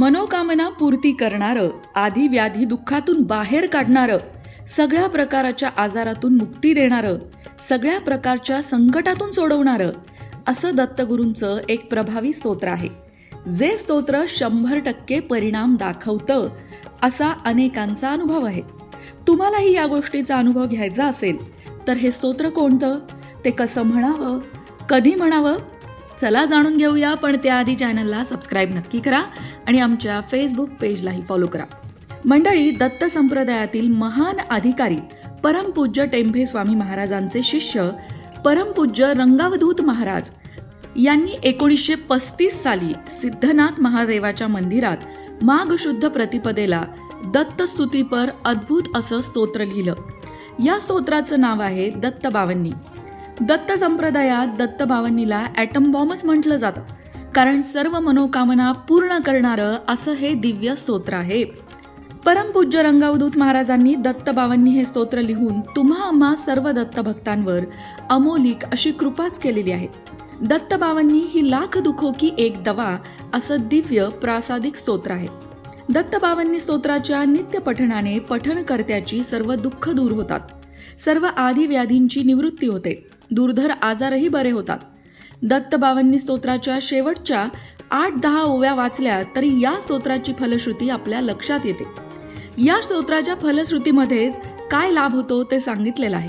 मनोकामना पूर्ती करणारं आधी व्याधी दुःखातून बाहेर काढणारं सगळ्या प्रकाराच्या आजारातून मुक्ती देणारं सगळ्या प्रकारच्या संकटातून सोडवणारं असं दत्तगुरूंचं एक प्रभावी स्तोत्र आहे. जे स्तोत्र शंभर टक्के परिणाम दाखवतं असा अनेकांचा अनुभव आहे. तुम्हालाही या गोष्टीचा अनुभव घ्यायचा असेल तर हे स्तोत्र कोणतं? ते कसं म्हणावं? कधी म्हणावं? चला जाणून घेऊया पण त्याआधी चॅनलला सबस्क्राईब नक्की करा आणि आमच्या फेसबुक पेजलाही फॉलो करा. मंडळी दत्त संप्रदायातील महान अधिकारी परमपूज्य टेंभे स्वामी महाराजांचे शिष्य परमपूज्य रंगावधूत महाराज यांनी एकोणीसशे पस्तीस साली सिद्धनाथ महादेवाच्या मंदिरात माघ शुद्ध प्रतिपदेला दत्तस्तुतीपर अद्भुत असं स्तोत्र लिहिलं. या स्तोत्राचं नाव आहे दत्त बावन्नी. दत्त संप्रदायात दत्त ॲटम बॉम्बच म्हटलं जातं. कारण सर्व मनोकामना पूर्ण करणारं असं हे दिव्य स्तोत्र आहे. परमपूज्य रंगावधूत महाराजांनी दत्त हे स्तोत्र लिहून तुम्हा आम्हा सर्व दत्त भक्तांवर अमोलिक अशी कृपाच केलेली आहे. दत्त ही लाख दुखो की एक दवा असं दिव्य प्रासादिक स्तोत्र आहे. दत्तबावन्नी स्तोत्राच्या नित्य पठणाने पठणकर्त्याची सर्व दुःख दूर होतात. सर्व आधी व्याधींची निवृत्ती होते. दुर्धर आजारही बरे होतात. दत्तबावन्नी स्तोत्राच्या शेवटच्या आठ दहा ओव्या वाचल्या तरी या स्तोत्राची फलश्रुती आपल्या लक्षात येते. या स्तोत्राच्या फलश्रुतीमध्येच काय लाभ होतो ते सांगितलेलं आहे.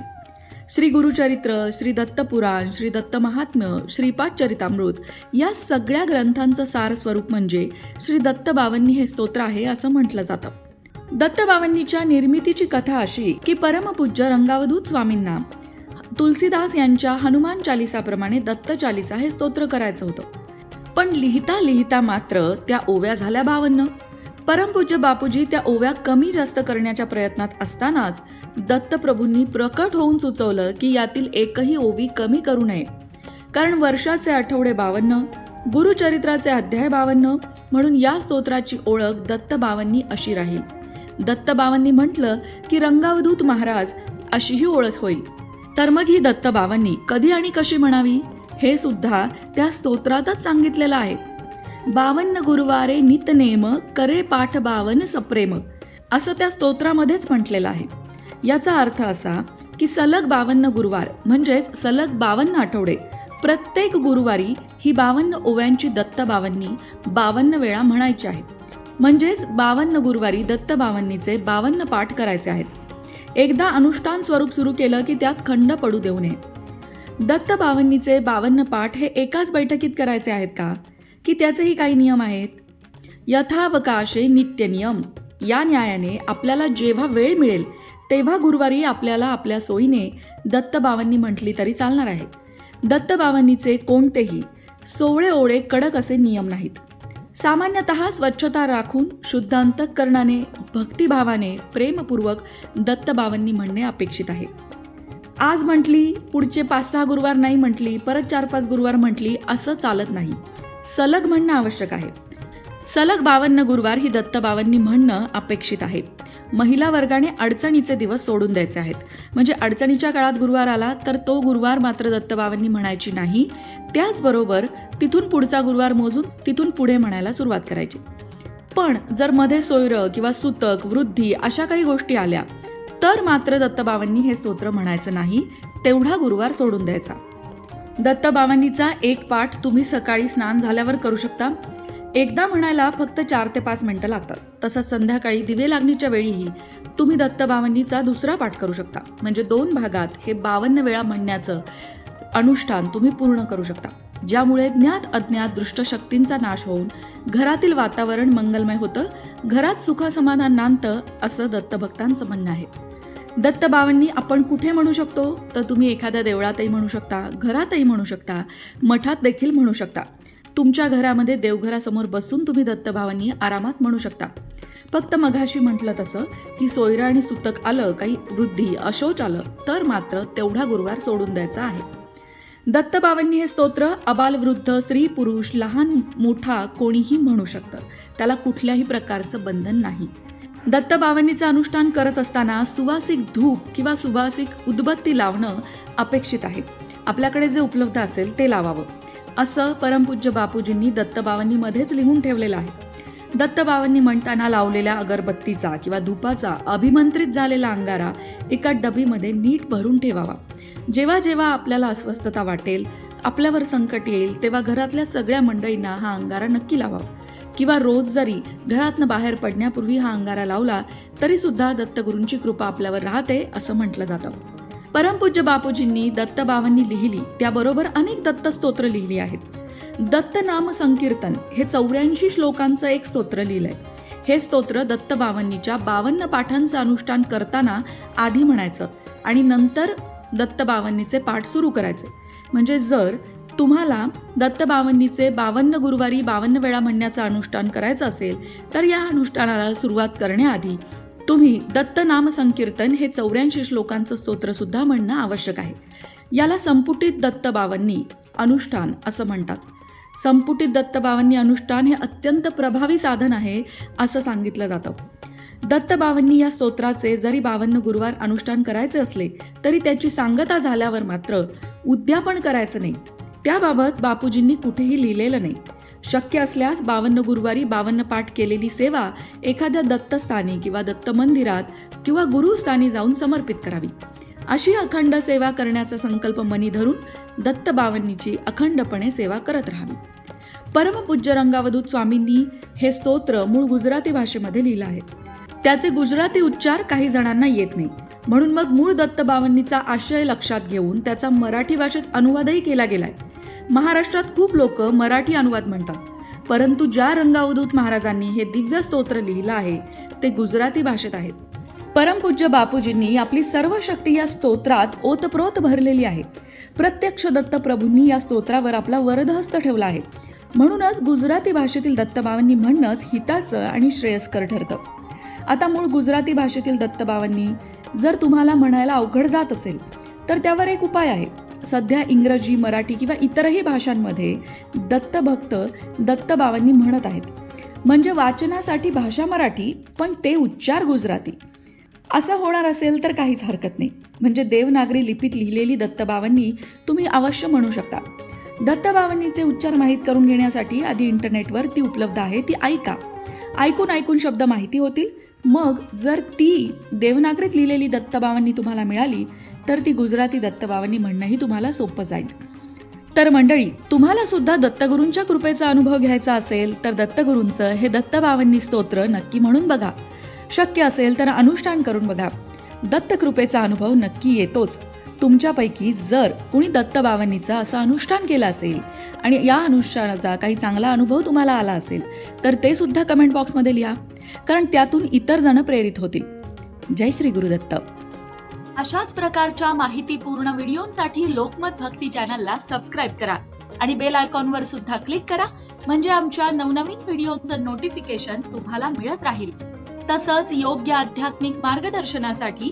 श्री गुरुचरित्र श्री दत्तपुराण श्री दत्त महात्म्य श्रीपाद चरितामृत या सगळ्या ग्रंथांचं सार स्वरूप म्हणजे श्री दत्त बावन्नी हे स्तोत्र आहे असं म्हटलं जातं. दत्त बावन्नीच्या निर्मितीची कथा अशी की परमपूज्य रंगावधूत स्वामींना तुलसीदास यांच्या हनुमान चालिसाप्रमाणे दत्त चालिसा हे स्तोत्र करायचं होतं. पण लिहिता लिहिता मात्र त्या ओव्या झाल्या बावन्न. परमपूज्य बापूजी त्या ओव्या कमी जास्त करण्याच्या प्रयत्नात असतानाच दत्तप्रभूंनी प्रकट होऊन सुचवलं की यातील एकही ओवी कमी करू नये. कारण वर्षाचे आठवडे बावन्न गुरुचरित्राचे अध्याय बावन्न म्हणून या स्तोत्राची ओळख दत्त बावन्नी अशी राहील. दत्त बावन्नी म्हटलं की रंगावधूत महाराज अशीही ओळख होईल. तर मग ही दत्त कधी आणि कशी म्हणावी? हे सुद्धा त्या स्तोत्रातच सांगितलेलं आहे. बावन्न गुरुवारे नितनेम करे पाठ बावन सप्रेम. असं त्या स्तोत्रामध्येच म्हटलेलं आहे. याचा अर्थ असा की सलग बावन्न गुरुवार म्हणजेच सलग बावन्न आठवडे प्रत्येक गुरुवारी ही बावन्न ओव्यांची दत्त बावन्नी बावन्न वेळा म्हणायची आहे. म्हणजेच बावन्न गुरुवारी दत्त बावन्नीचे बावन्न पाठ करायचे आहेत. एकदा अनुष्ठान स्वरूप सुरू केलं की त्यात खंड पडू देऊ नये. दत्त बावन्नीचे बावन्न पाठ हे एकाच बैठकीत करायचे आहेत का? की त्याचेही काही नियम आहेत? यथावकाशे नित्य नियम. या न्यायाने आपल्याला जेव्हा वेळ मिळेल तेव्हा गुरुवारी आपल्याला आपल्या सोयीने दत्त बावन्नी म्हटली तरी चालणार आहे. दत्त बावन्नीचे कोणतेही सोवळे ओळे कडक असे नियम नाहीत. सामान्यतः स्वच्छता राखून शुद्ध अंतःकरणाने भक्तिभावाने प्रेमपूर्वक दत्तबावांनी म्हणणे अपेक्षित आहे. आज म्हटली पुढचे पाच सहा गुरुवार नाही म्हटली परत चार पाच गुरुवार म्हटली असं चालत नाही. सलग म्हणणं आवश्यक आहे. सलग बावन्न गुरुवार ही दत्तबावांनी म्हणणं अपेक्षित आहे. महिला वर्गाने अडचणीचे दिवस सोडून द्यायचे आहेत. म्हणजे अडचणीच्या काळात गुरुवार आला तर तो गुरुवार मात्र दत्तबावांनी म्हणायची नाही. त्याचबरोबर तिथून पुढचा गुरुवार मोजून तिथून पुढे म्हणायला सुरुवात करायची. पण जर मध्ये सोयरं किंवा सुतक वृद्धी अशा काही गोष्टी आल्या तर मात्र दत्तबावांनी हे स्तोत्र म्हणायचं नाही तेवढा गुरुवार सोडून द्यायचा. दत्तबावांनीचा एक पाठ तुम्ही सकाळी स्नान झाल्यावर करू शकता. एकदा म्हणायला फक्त चार ते पाच मिनिटं लागतात. तसंच संध्याकाळी दिवे लागणीच्या वेळीही तुम्ही दत्तबावांनीचा दुसरा पाठ करू शकता. म्हणजे दोन भागात हे बावन्न वेळा म्हणण्याचं अनुष्ठान तुम्ही पूर्ण करू शकता. ज्यामुळे ज्ञात अज्ञात दृष्टशक्तींचा नाश होऊन घरातील वातावरण मंगलमय होतं घरात सुख नांत नांदतं असं दत्तभक्तांचं म्हणणं आहे. दत्तबावांनी आपण कुठे म्हणू शकतो? तर तुम्ही एखाद्या देवळातही म्हणू शकता घरातही म्हणू शकता मठात देखील म्हणू शकता. तुमच्या घरामध्ये देवघरासमोर बसून तुम्ही दत्तभावांनी आरामात म्हणू शकता. फक्त मघाशी म्हटलं तसं की सोयरा आणि सुतक आलं काही वृद्धी अशोच आलं तर मात्र तेवढा गुरुवार सोडून द्यायचा आहे. दत्तबाबांनी हे स्तोत्र अबाल वृद्ध स्त्री पुरुष लहान मोठा कोणीही म्हणू शकतं. त्याला कुठल्याही प्रकारचं बंधन नाही. दत्तबावांनीचं अनुष्ठान करत असताना सुवासिक धूप किंवा सुवासिक उदबत्ती लावणं अपेक्षित आहे. आपल्याकडे जे उपलब्ध असेल ते लावावं. असं परमपूज्य बापूजींनी दत्त मध्येच लिहून ठेवलेलं आहे. दत्तबाबांनी म्हणताना लावलेल्या अगरबत्तीचा किंवा धुपाचा अभिमंत्रित झालेला अंगारा एका डबीमध्ये नीट भरून ठेवावा. जेव्हा जेव्हा आपल्याला अस्वस्थता वाटेल आपल्यावर संकट येईल तेव्हा घरातल्या सगळ्या मंडळींना हा अंगारा नक्की लावावा. किंवा रोज जरी घरातनं बाहेर पडण्यापूर्वी हा अंगारा लावला तरी सुद्धा दत्तगुरूंची कृपा आपल्यावर राहते असं म्हटलं जातं. परमपूज्य बापूजींनी दत्तबावांनी लिहिली त्याबरोबर अनेक दत्त स्तोत्र लिहिली आहेत. दत्त नाम संकीर्तन हे चौऱ्याऐंशी श्लोकांचं एक स्तोत्र लिहिलंय. हे स्तोत्र दत्तबाबांनीच्या बावन्न पाठांचं अनुष्ठान करताना आधी म्हणायचं आणि नंतर दत्तबावन्नीचे पाठ सुरू करायचे. म्हणजे जर तुम्हाला दत्तबावन्नीचे बावन्न गुरुवारी बावन्न वेळा म्हणण्याचं अनुष्ठान करायचं असेल तर या अनुष्ठानाला सुरुवात करण्याआधी तुम्ही दत्त नाम संकीर्तन हे चौऱ्याऐंशी श्लोकांचं स्तोत्रसुद्धा म्हणणं आवश्यक आहे. याला संपुटित दत्तबावन्नी अनुष्ठान असं म्हणतात. संपुटित दत्तबावन्नी अनुष्ठान हे अत्यंत प्रभावी साधन आहे असं सांगितलं जातं. दत्तबावन्नी या स्तोत्राचे जरी बावन्न गुरुवार अनुष्ठान करायचे असले तरी त्याची सांगता झाल्यावर मात्र उद्यापन करायचं नाही. त्याबाबत बापूजींनी कुठेही लिहिलेलं नाही. शक्य असल्यास बावन्न गुरुवारी बावन्न पाठ केलेली सेवा एखाद्या दत्तस्थानी किंवा दत्त मंदिरात किंवा गुरुस्थानी जाऊन समर्पित करावी. अशी अखंड सेवा करण्याचा संकल्प मनी धरून दत्त बावन्नीची अखंडपणे सेवा करत राहावी. परमपूज्य रंगावधूत स्वामींनी हे स्तोत्र मूळ गुजराती भाषेमध्ये लिहिलं आहे. त्याचे गुजराती उच्चार काही जणांना येत नाही. म्हणून मग मूळ दत्तबावन्नीचा आशय लक्षात घेऊन त्याचा मराठी भाषेत अनुवादही केला गेलाय. महाराष्ट्रात खूप लोक मराठी अनुवाद म्हणतात. परंतु ज्या रंगावधूत महाराजांनी हे दिव्य स्तोत्र लिहिलं आहे ते गुजराती भाषेत आहेत. परमपूज्य बापूजींनी आपली सर्व शक्ती या स्तोत्रात ओतप्रोत भरलेली आहे. प्रत्यक्ष दत्तप्रभूंनी या स्तोत्रावर आपला वरदहस्त ठेवला आहे. म्हणूनच गुजराती भाषेतील दत्तबावांनी म्हणणंच हिताचं आणि श्रेयस्कर ठरतं. आता मूळ गुजराती भाषेतील दत्तबावांनी जर तुम्हाला म्हणायला अवघड जात असेल तर त्यावर एक उपाय आहे. सध्या इंग्रजी मराठी किंवा इतरही भाषांमध्ये दत्तभक्त दत्तबावांनी म्हणत आहेत. म्हणजे वाचनासाठी भाषा मराठी पण ते उच्चार गुजराती. असं होणार असेल तर काहीच हरकत नाही. म्हणजे देवनागरी लिपीत लिहिलेली दत्तबावांनी तुम्ही अवश्य म्हणू शकता. दत्तबावांनीचे उच्चार माहीत करून घेण्यासाठी आधी इंटरनेटवर ती उपलब्ध आहे ती ऐका. ऐकून ऐकून शब्द माहिती होतील मग जर ती देवनागरीत लिहिलेली दत्तबावांनी तुम्हाला मिळाली तर ती गुजराती दत्तबावांनी म्हणणंही तुम्हाला सोपं जाईल. तर मंडळी तुम्हाला सुद्धा दत्तगुरूंच्या कृपेचा अनुभव घ्यायचा असेल तर दत्तगुरूंचं हे दत्तबावांनी स्तोत्र नक्की म्हणून बघा. शक्य असेल तर अनुष्ठान करून बघा. दत्तकृपेचा अनुभव नक्की येतोच. तुमच्यापैकी जर कुणी दत्तबावांनीचं असं अनुष्ठान केलं असेल आणि या अनुष्ठानाचा काही चांगला अनुभव तुम्हाला आला असेल तर ते सुद्धा कमेंट बॉक्समध्ये लिहा. कारण त्यातून इतर जण प्रेरित होतील. जय श्री गुरुदत्त. अशाच प्रकारच्या माहितीपूर्ण व्हिडिओंसाठी लोकमत भक्ती चॅनलला सबस्क्राईब करा आणि बेल आयकॉनवर सुद्धा क्लिक करा म्हणजे आमच्या नवनवीन व्हिडिओचं नोटिफिकेशन तुम्हाला मिळत राहील. तसंच योग्य आध्यात्मिक मार्गदर्शनासाठी